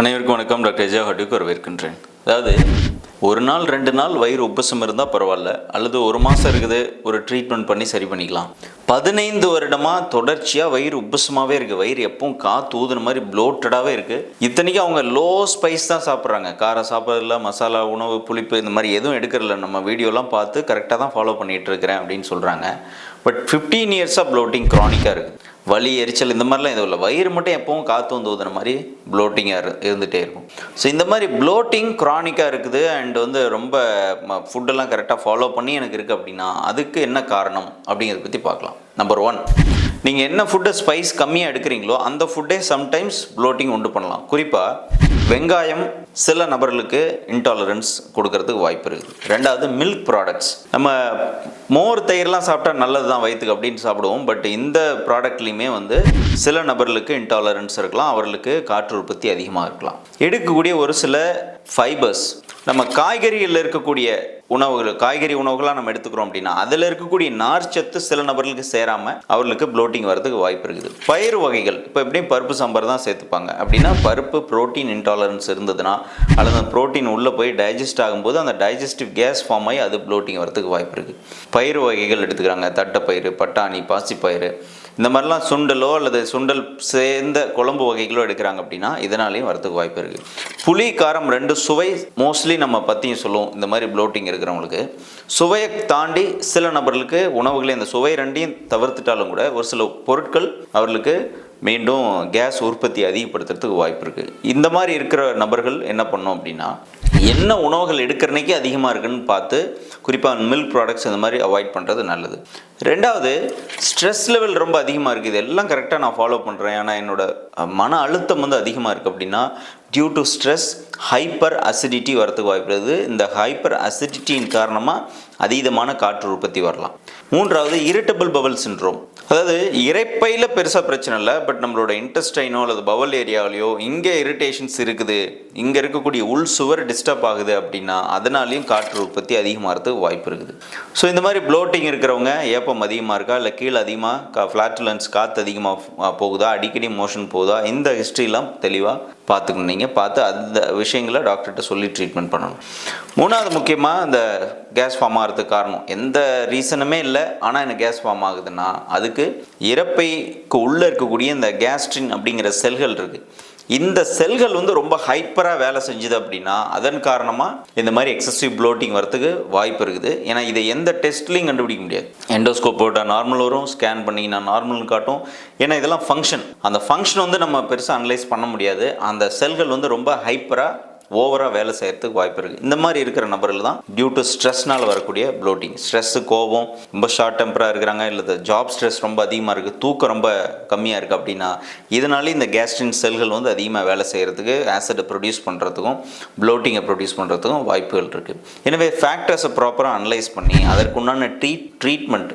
அனைவருக்கும் வணக்கம். டாக்டர் எஜா ஹட்டுக்கு வரவேற்கின்றேன். அதாவது ஒரு நாள் ரெண்டு நாள் வயிறு உப்பசம் இருந்தால் பரவாயில்ல அல்லது ஒரு மாதம் இருக்குது ஒரு ட்ரீட்மெண்ட் பண்ணி சரி பண்ணிக்கலாம். பதினைந்து வருடமாக தொடர்ச்சியாக வயிறு உப்பசமாகவே இருக்குது வயிறு எப்பவும் காற்று ஊதுன மாதிரி ப்ளோட்டடாகவே இருக்குது இத்தனைக்கும் அவங்க லோ ஸ்பைஸ் தான் சாப்பிட்றாங்க. காரம் சாப்பிட்றதில்ல மசாலா உணவு புளிப்பு இந்த மாதிரி எதுவும் எடுக்கிறதில்ல நம்ம வீடியோலாம் பார்த்து கரெக்டாக தான் ஃபாலோ பண்ணிகிட்டு இருக்கிறேன் அப்படின்னு சொல்கிறாங்க பட் ஃபிஃப்டீன் இயர்ஸாக ப்ளோட்டிங் க்ரானிக்காக இருக்குது வலி எரிச்சல் இந்த மாதிரிலாம் எதுவும் இல்லை. வயிறு மட்டும் எப்பவும் காற்று வந்து ஊதுன மாதிரி ப்ளோட்டிங்காக இருந்துகிட்டே இருக்கும். ஸோ இந்த மாதிரி ப்ளோட்டிங் க்ரானிக்காக இருக்குது. அண்ட் வந்து ரொம்ப ஃபுட்டெல்லாம் கரெக்டாக ஃபாலோ பண்ணி எனக்கு இருக்குது அப்படின்னா அதுக்கு என்ன காரணம் அப்படிங்கிறத பற்றி பார்க்கலாம். நம்பர் ஒன் நீங்கள் என்ன ஃபுட்டை ஸ்பைஸ் கம்மியாக எடுக்கிறீங்களோ அந்த ஃபுட்டே சம்டைம்ஸ் ப்ளோட்டிங் உண்டு பண்ணலாம். குறிப்பாக வெங்காயம் சில நபர்களுக்கு இன்டாலரன்ஸ் கொடுக்கறதுக்கு வாய்ப்பு இருக்குது. ரெண்டாவது மில்க் ப்ராடக்ட்ஸ் நம்ம மோர் தயிர்லாம் சாப்பிட்டா நல்லது தான் வயிற்றுக்கு அப்படின்னு சாப்பிடுவோம். பட் இந்த ப்ராடக்ட்லேயுமே வந்து சில நபர்களுக்கு இன்டாலரன்ஸ் இருக்கலாம் அவர்களுக்கு காற்று உற்பத்தி அதிகமாக இருக்கலாம். எடுக்கக்கூடிய ஒரு சில ஃபைபர்ஸ் நம்ம காய்கறிகளில் இருக்கக்கூடிய உணவுகள் காய்கறி உணவுகளாக நம்ம எடுத்துக்கிறோம் அப்படின்னா அதில் இருக்கக்கூடிய நார்ச்சத்து சில நபர்களுக்கு சேராமல் அவர்களுக்கு ப்ளோட்டிங் வரதுக்கு வாய்ப்பு இருக்குது. பயிர் வகைகள் இப்போ எப்படியும் பருப்பு சாம்பார் தான் சேர்த்துப்பாங்க. அப்படின்னா பருப்பு ப்ரோட்டீன் இன்டாலரன்ஸ் இருந்ததுன்னா அல்லது அந்த புரோட்டீன் உள்ளே போய் டைஜஸ்ட் ஆகும்போது அந்த டைஜஸ்டிவ் கேஸ் ஃபார்ம் ஆகி அது ப்ளோட்டிங் வரதுக்கு வாய்ப்பு இருக்குது. பயிர் வகைகள் எடுத்துக்கிறாங்க. தட்டைப்பயிறு பட்டாணி பாசிப்பயிறு இந்த மாதிரிலாம் சுண்டலோ அல்லது சுண்டல் சேர்ந்த குழம்பு வகைகளோ எடுக்கிறாங்க அப்படின்னா இதனாலையும் வரதுக்கு வாய்ப்பு இருக்குது புளி காரம் ரெண்டு சுவை மோஸ்ட்லி நம்ம பற்றியும் சொல்லுவோம். இந்த மாதிரி ப்ளோட்டிங் இருக்கிறவங்களுக்கு. சுவையை தாண்டி சில நபர்களுக்கு உணவுகளை இந்த சுவை ரெண்டையும் தவிர்த்துட்டாலும் கூட ஒரு சில பொருட்கள் அவர்களுக்கு மீண்டும் கேஸ் உற்பத்தி அதிகப்படுத்துறதுக்கு வாய்ப்பு இருக்குது இந்த மாதிரி இருக்கிற நபர்கள் என்ன பண்ணோம் அப்படின்னா என்ன உணவுகள் எடுக்கிறனைக்கு அதிகமாக இருக்குன்னு பார்த்து குறிப்பாக மில்க் ப்ராடக்ட்ஸ் இந்த மாதிரி அவாய்ட் பண்ணுறது நல்லது. ரெண்டாவது ஸ்ட்ரெஸ் லெவல் ரொம்ப அதிகமாக இருக்குது இதெல்லாம் கரெக்டாக நான் ஃபாலோ பண்ணுறேன் ஆனால் என்னோட மன அழுத்தம் வந்து அதிகமாக இருக்குது அப்படின்னா due to stress hyper acidity வரத்துக்கு வாய்ப்பு இருக்குது. இந்த ஹைப்பர் அசிடிட்டியின் காரணமாக அதீதமான காற்று உற்பத்தி வரலாம். மூன்றாவது இரிட்டபிள் பவல் சின்ரோம் அதாவது இறைப்பையில் பெருசாக பிரச்சனை இல்லை பட் நம்மளோட இன்டெஸ்டைனோ அல்லது பவல் ஏரியாவிலையோ இங்கே இரிட்டேஷன்ஸ் இருக்குது. இங்கே இருக்கக்கூடிய உள் சுவர் டிஸ்டர்ப் ஆகுது அப்படின்னா அதனாலையும் காற்று உற்பத்தி அதிகமாகிறதுக்கு வாய்ப்பு இருக்குது. ஸோ இந்த மாதிரி ப்ளோட்டிங் இருக்கிறவங்க ஏப்பம் அதிகமாக இருக்கா இல்லை கீழே அதிகமாக கா ஃப்ளாட்டுலன்ஸ் காற்று அதிகமாக போகுதா அடிக்கடி மோஷன் போகுதா இந்த ஹிஸ்ட்ரிலாம் தெளிவாக பார்த்துக்கணும் நீங்கள் பார்த்து அந்த விஷயங்களை டாக்டர்கிட்ட சொல்லி ட்ரீட்மெண்ட் பண்ணணும். மூணாவது முக்கியமாக அந்த கேஸ் ஃபார்ம் ஆகிறதுக்கு காரணம். எந்த ரீசனுமே இல்லை. ஆனால் எனக்கு கேஸ் ஃபார்ம் ஆகுதுன்னா அதுக்கு இறப்பைக்கு உள்ளே இருக்கக்கூடிய இந்த கேஸ்ட்ரின் அப்படிங்கிற செல்கள் இருக்குது இந்த செல்கள் வந்து ரொம்ப ஹைப்பராக வேலை செஞ்சுது அப்படின்னா அதன் காரணமாக இந்த மாதிரி எக்ஸசிவ் ப்ளோட்டிங் வரத்துக்கு வாய்ப்பு இருக்குது. ஏன்னா இதை எந்த டெஸ்ட்லையும் கண்டுபிடிக்க முடியாது. எண்டோஸ்கோப் போட்டால் நார்மல் வரும் ஸ்கேன் பண்ணிங்கன்னா நார்மல்னு காட்டும். ஏன்னா இதெல்லாம் ஃபங்க்ஷன் அந்த ஃபங்க்ஷன் வந்து நம்ம பெருசாக அனலைஸ் பண்ண முடியாது. அந்த செல்கள் வந்து ரொம்ப ஹைப்பராக ஓவராக வேலை செய்கிறதுக்கு வாய்ப்பு இருக்குது இந்த மாதிரி இருக்கிற நபர்கள் தான் டியூ டு ஸ்ட்ரெஸ்னால் வரக்கூடிய ப்ளோட்டிங் ஸ்ட்ரெஸ்ஸு கோபம் ரொம்ப ஷார்ட் டெம்பராக இருக்கிறாங்க இல்லை ஜாப் ஸ்ட்ரெஸ் ரொம்ப அதிகமாக இருக்குது தூக்கம் ரொம்ப கம்மியாக இருக்குது அப்படின்னா இதனாலே இந்த கேஸ்ட்ரின் செல்கள் வந்து அதிகமாக வேலை செய்கிறதுக்கு ஆசிடை ப்ரொடியூஸ் பண்ணுறதுக்கும் ப்ளோட்டிங்கை ப்ரொடியூஸ் பண்ணுறதுக்கும் வாய்ப்புகள் இருக்குது எனவே ஃபேக்டர்ஸை ப்ராப்பராக அனலைஸ் பண்ணி அதற்குண்டான ட்ரீட் ட்ரீட்மெண்ட்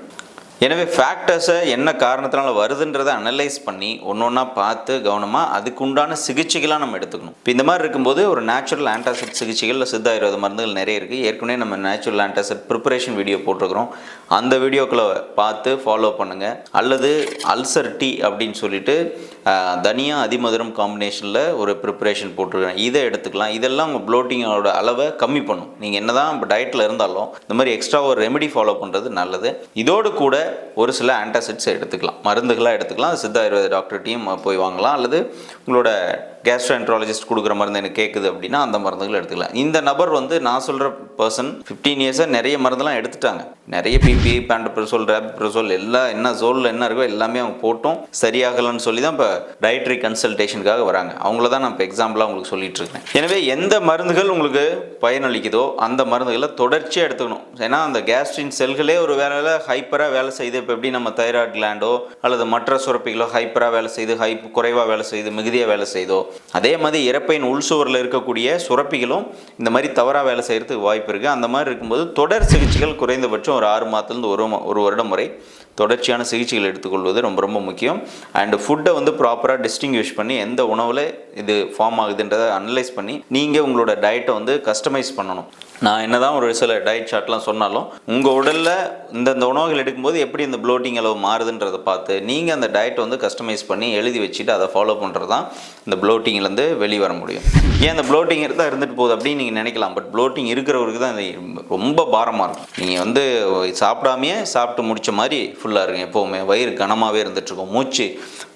எனவே ஃபேக்டர்ஸை என்ன காரணத்தினால வருதுன்றதை அனலைஸ் பண்ணி ஒன்று ஒன்றா பார்த்து கவனமாக அதுக்கு உண்டான சிகிச்சைகளாக நம்ம எடுத்துக்கணும். இப்போ இந்த மாதிரி இருக்கும்போது ஒரு நேச்சுரல் ஆன்டாசிட் சிகிச்சைகள் சித்த ஆயுர்வேத மருந்துகள் நிறைய இருக்குது ஏற்கனவே நம்ம நேச்சுரல் ஆன்டாசிட் ப்ரிப்பரேஷன் வீடியோ போட்டிருக்கிறோம். அந்த வீடியோக்களை பார்த்து ஃபாலோ பண்ணுங்கள் அல்லது அல்சர் டீ அப்படின்னு சொல்லிட்டு தனியாக தனியா அதிமதுரம் காம்பினேஷனில் ஒரு ப்ரிப்பரேஷன் போட்டிருக்கிறேன் இதை எடுத்துக்கலாம். இதெல்லாம் உங்கள் ப்ளோட்டிங்கோட அளவை கம்மி பண்ணும். நீங்கள் என்ன தான் இப்போ டயட்டில் இருந்தாலும் இந்த மாதிரி எக்ஸ்ட்ரா ஒரு ரெமெடி ஃபாலோ பண்ணுறது நல்லது. இதோடு கூட ஒரு சில ஆன்டாசிட்ஸ் எடுத்துக்கலாம். மருந்துகளாக எடுத்துக்கலாம். சித்த ஆயுர்வேத டாக்டர்கிட்டையும் போய் வாங்கலாம். அல்லது உங்களோட கேஸ்ட்ரோஎன்ட்ராலஜிஸ்ட் கொடுக்குற மருந்து எனக்கு கேட்குது அப்படின்னா அந்த மருந்துகள் எடுத்துக்கலாம். இந்த நபர் வந்து நான் சொல்கிற பர்சன் ஃபிஃப்டீன் இயர்ஸாக நிறைய மருந்தெல்லாம் எடுத்துட்டாங்க. நிறைய பிபி பேண்டப்ரசோல் ரேப்ரசோல் எல்லாம் என்ன சோலில் என்ன இருக்கோ எல்லாமே அவங்க போட்டோம். சரியாகலன்னு சொல்லி தான் இப்போ டயட்ரி கன்சல்டேஷனுக்காக வராங்க. அவங்கள தான் நான் இப்போ எக்ஸாம்பிளாக உங்களுக்கு சொல்லிட்டு இருக்கேன். எனவே எந்த மருந்துகள் உங்களுக்கு பயனளிக்குதோ அந்த மருந்துகளை தொடர்ச்சியாக எடுத்துக்கணும். ஏன்னா அந்த கேஸ்ட்ரின் செல்களே ஒரு வேலையில் ஹைப்பராக வேலை செய்யுது இப்போ எப்படி நம்ம தைராய்டு கிளாண்டோ அல்லது மற்ற சுரப்பிகளோ ஹைப்பராக வேலை செய்து ஹைப் குறைவாக வேலை செய்து மிகுதியாக வேலை செய்தோ அதே மாதிரி இறப்பையின் உள்சுவரில் இருக்கக்கூடிய சுரப்பிகளும் இந்த மாதிரி தவறாக வேலை செய்கிறதுக்கு வாய்ப்பு இருக்குது அந்த மாதிரி இருக்கும்போது தொடர் சிகிச்சைகள் குறைந்தபட்சம் ஒரு ஆறு மாதத்துலேருந்து ஒரு ஒரு வருடம் வரை தொடர்ச்சியான சிகிச்சைகள் எடுத்துக்கொள்வது ரொம்ப ரொம்ப முக்கியம். அண்டு ஃபுட்டை வந்து ப்ராப்பராக டிஸ்டிங்விஷ் பண்ணி எந்த உணவில் இது ஃபார்ம் ஆகுதுன்றதை அனலைஸ் பண்ணி நீங்கள் உங்களோட டயட்டை வந்து கஸ்டமைஸ் பண்ணணும். நான் என்னதான் ஒரு சில டயட் சார்ட்லாம் சொன்னாலும் உங்கள் உடலில் இந்தந்த உணவுகள் எடுக்கும்போது எப்படி இந்த ப்ளோட்டிங் அளவு மாறுதுன்றதை பார்த்து நீங்கள் அந்த டயட்டை வந்து கஸ்டமைஸ் பண்ணி எழுதி வச்சுட்டு அதை ஃபாலோ பண்ணுறது தான் இந்த ப்ளோட்டிங்லேருந்து வெளியே வர முடியும். ஏன் இந்த ப்ளோட்டிங் இருந்தால் இருந்து போகுது அப்படின்னு நீங்கள் நினைக்கலாம். பட் ப்ளோட்டிங் இருக்கிறவருக்கு தான் இது ரொம்ப பாரமாக இருக்கும். நீங்கள் வந்து சாப்பிடாமையே சாப்பிட்டு முடித்த மாதிரி ஃபுல்லாக இருக்கும் எப்போவுமே வயிறு கனமாகவே இருந்துகிட்ருக்கும் மூச்சு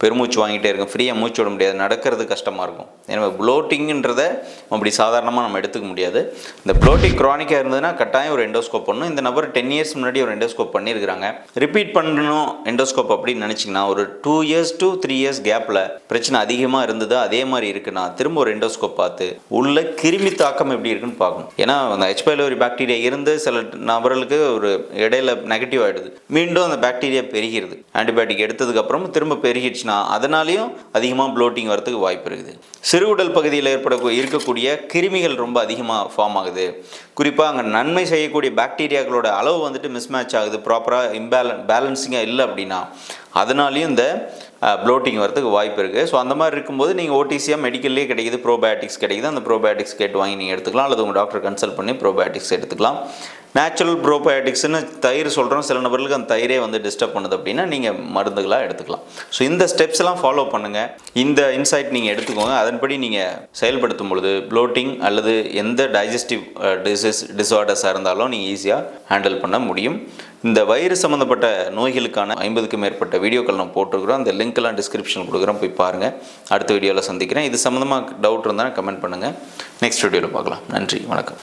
பெருமூச்சு வாங்கிட்டே இருக்கும் ஃப்ரீயாக மூச்சு விட முடியாது. நடக்கிறது கஷ்டமாக இருக்கும். எனவே ப்ளோட்டிங்கன்றதை அப்படி சாதாரணமாக நம்ம எடுத்துக்க முடியாது. இந்த ப்ளோட்டிங் க்ரானிக்காக இருந்ததுன்னா கட்டாயம் ஒரு எண்டோஸ்கோப் பண்ணணும். இந்த நபர் டென் இயர்ஸ் முன்னாடி ஒரு எண்டோஸ்கோப் பண்ணியிருக்கிறாங்க. ரிப்பீட் பண்ணணும் எண்டோஸ்கோப் அப்படின்னு நினச்சிங்கன்னா ஒரு two years two three years கேப்பில் பிரச்சனை அதிகமாக இருந்தது. அதே மாதிரி இருக்குன்னா திரும்ப ஒரு எண்டோஸ்கோப் பார்த்து உள்ள கிருமி தாக்கம் எப்படி இருக்குன்னு பார்க்கணும். ஏன்னா அந்த ஹெச்பைலோரி பாக்டீரியா இருந்து சில நபர்களுக்கு ஒரு இடையில நெகட்டிவ் ஆகிடுது மீண்டும் அந்த பாக்டீரியா பெருகிறது ஆன்டிபயோட்டிக் எடுத்ததுக்கப்புறம் திரும்ப பெருகிடுச்சுன்னா அதனாலையும் அதிகமாக ப்ளோட்டிங் வரதுக்கு வாய்ப்பு இருக்குது. சிறுகுடல் பகுதியில் ஏற்பட இருக்கக்கூடிய கிருமிகள் ரொம்ப அதிகமாக ஃபார்ம் ஆகுது. குறிப்பாக அங்கே நன்மை செய்யக்கூடிய பாக்டீரியாக்களோட அளவு வந்துட்டு மிஸ்மேட்ச் ஆகுது. ப்ராப்பராக இம்பேலன் பேலன்சிங்காக இல்லை அப்படின்னா அதனாலையும் இந்த ப்ளோட்டிங் வரதுக்கு வாய்ப்பு இருக்குது ஸோ அந்த மாதிரி இருக்கும்போது நீங்கள் ஓடிசியாக மெடிக்கல்லே கிடைக்குது ப்ரோபயோட்டிக்ஸ் கிடைக்குது. அந்த ப்ரோபயோட்டிக்ஸ் கேட்டு வாங்கி நீங்கள் எடுத்துக்கலாம். அல்லது உங்கள் டாக்டர் கன்சல்ட் பண்ணி ப்ரோபயோட்டிக்ஸ் எடுத்துக்கலாம். நேச்சுரல் ப்ரோபயோட்டிக்ஸ்னு தயிர் சொல்கிறோம் சில நபர்களுக்கு அந்த தயிரே வந்து டிஸ்டர்ப் பண்ணுது அப்படின்னா நீங்கள் மருந்துகளாக எடுத்துக்கலாம். ஸோ இந்த ஸ்டெப்ஸ் எல்லாம் ஃபாலோ பண்ணுங்கள் இந்த இன்சைட் நீங்கள் எடுத்துக்கோங்க. அதன்படி நீங்கள் செயல்படுத்தும் பொழுது ப்ளோட்டிங் அல்லது எந்த டைஜஸ்டிவ் டிசீஸ் டிஸார்டர்ஸாக இருந்தாலும் நீங்கள் ஈஸியாக ஹேண்டில் பண்ண முடியும். இந்த வயிறு சம்மந்தப்பட்ட நோய்களுக்கான ஐம்பதுக்கும் மேற்பட்ட வீடியோக்கள் நான் போட்டிருக்கிறோம். அந்த லிங்க்லாம் டிஸ்கிரிப்ஷன் கொடுக்குறேன் போய் பாருங்கள் அடுத்த வீடியோவில் சந்திக்கிறேன். இது சம்மந்தமாக டவுட் இருந்தால் கமெண்ட் பண்ணுங்கள் நெக்ஸ்ட் வீடியோவில் பார்க்கலாம். நன்றி. வணக்கம்.